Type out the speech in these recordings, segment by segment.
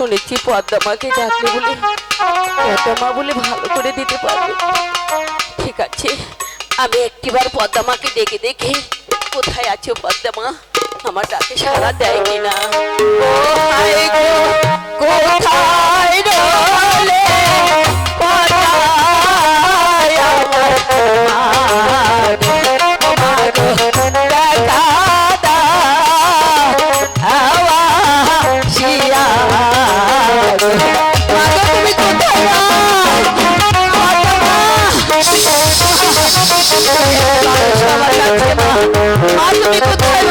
শুনেছি পদ্মামাকে ডাকলে বলে। পদ্মা বলে ভালো করে দিতে পারবে। ঠিক আছে, আমি একটিবার পদ্মামাকে ডেকে দেখে কোথায় আছো পদ্মা আমার ডাকে সারা দেয় কিনা। কোথায়? তুমি কোথায়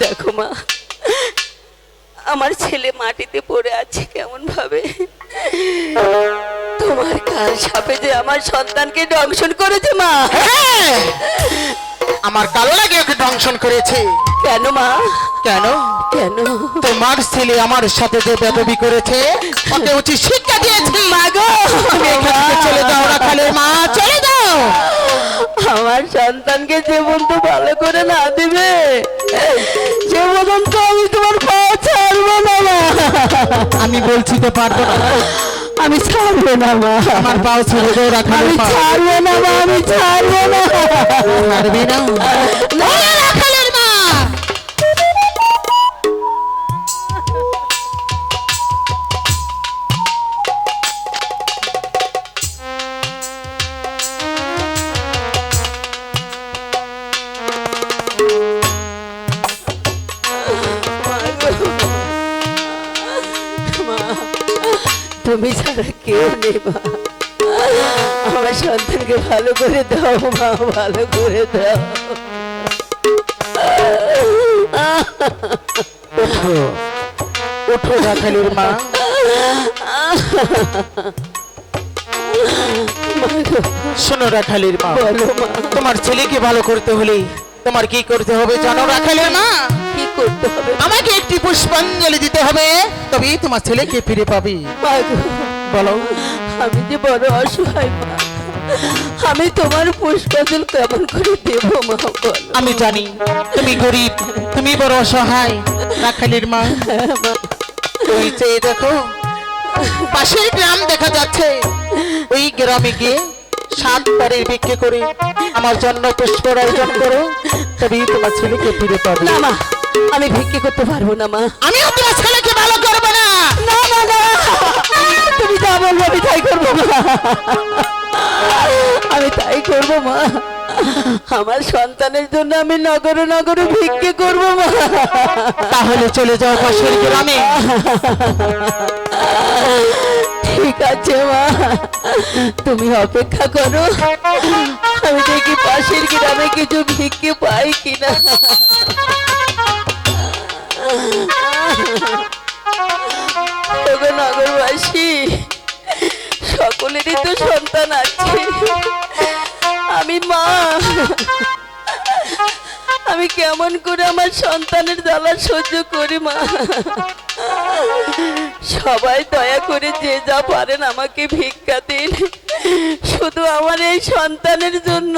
দেখো মা আমার ছেলে মাটিতে পড়ে আছে কেমন ভাবে তোমার কাল সাপে যে আমার সন্তানকে দংশন করেছে মা। হ্যাঁ! আমার কালো লাগে ওকে দংশন করেছে। কেন মা? কেন? কেন? তোমার ছেলে আমার সাথে যে বেদবি করেছে ওকে উচিত শিক্ষা দিয়েছি। মাগো তুমি এখান থেকে চলে যাও রাখালের মা চলে যাও। সন্তানকে যে বন্ধু ভালো করে না দিবে যে পর্যন্ত আমি তোমার পা ছাড়বো না মা। আমি বলছি তো পারব না। আমি ছাড়বো না মা। আমার পাও ছেড়ে দেবো রাখালের আমি ছাড়বো না মা আমি ছাড়বো না। ছাড়বে না তুমি ছাড়া কেউ নেই মা। আমার সন্তানকে ভালো করে দাও মা ভালো করে দাও। ওঠো ওঠো রাখালের মা। শোনো রাখালের মা তোমার ছেলেকে ভালো করতে হলে তোমার কি করতে হবে জানো রাখালের মা? করতে হবে। আমাকে একটি পুষ্পাঞ্জলি দিতে হবে তবেই তোমার ছেলেকে ফিরে পাবি। বলো। আমি যে বড় অসহায় মা আমি তোমার পুষ্পাঞ্জল কেমন করে দেবো মা আমি জানি তুমি গরিব তুমি বড় অসহায় রাখালের মা। হ্যাঁ, ওই চেয়ে দেখো পাশের গ্রাম দেখা যাচ্ছে। ওই গ্রামে গিয়ে সাত বারের বিক্রি করে আমার জন্য পুষ্পর আয়োজন করো তবেই তোমার ছেলেকে ফিরে পাবে। না মা আমি ভিক্ষে করতে পারব না মা। আমিও তোমার ছেলেকে ভালো করব না। না না না। তুমি যা বলব আমি তাই করব মা। আমি তাই করব মা। আমার সন্তানের জন্য আমি নগরে নগরে ভিক্ষে করব মা। তাহলে চলে যাও পাশের গ্রামে ঠিক আছে মা। তুমি অপেক্ষা করো। আমি দেখি পাশের গ্রামে কিছু ভিক্ষে পাই কিনা। নগরবাসী, সকলেরই তো সন্তান আছে। আমি মা। আমি কেমন করে আমার সন্তানের জ্বালা সহ্য করি, মা? সবাই দয়া করে যে যা পারেন আমাকে ভিক্ষা দিন। শুধু আমার এই সন্তানের জন্য।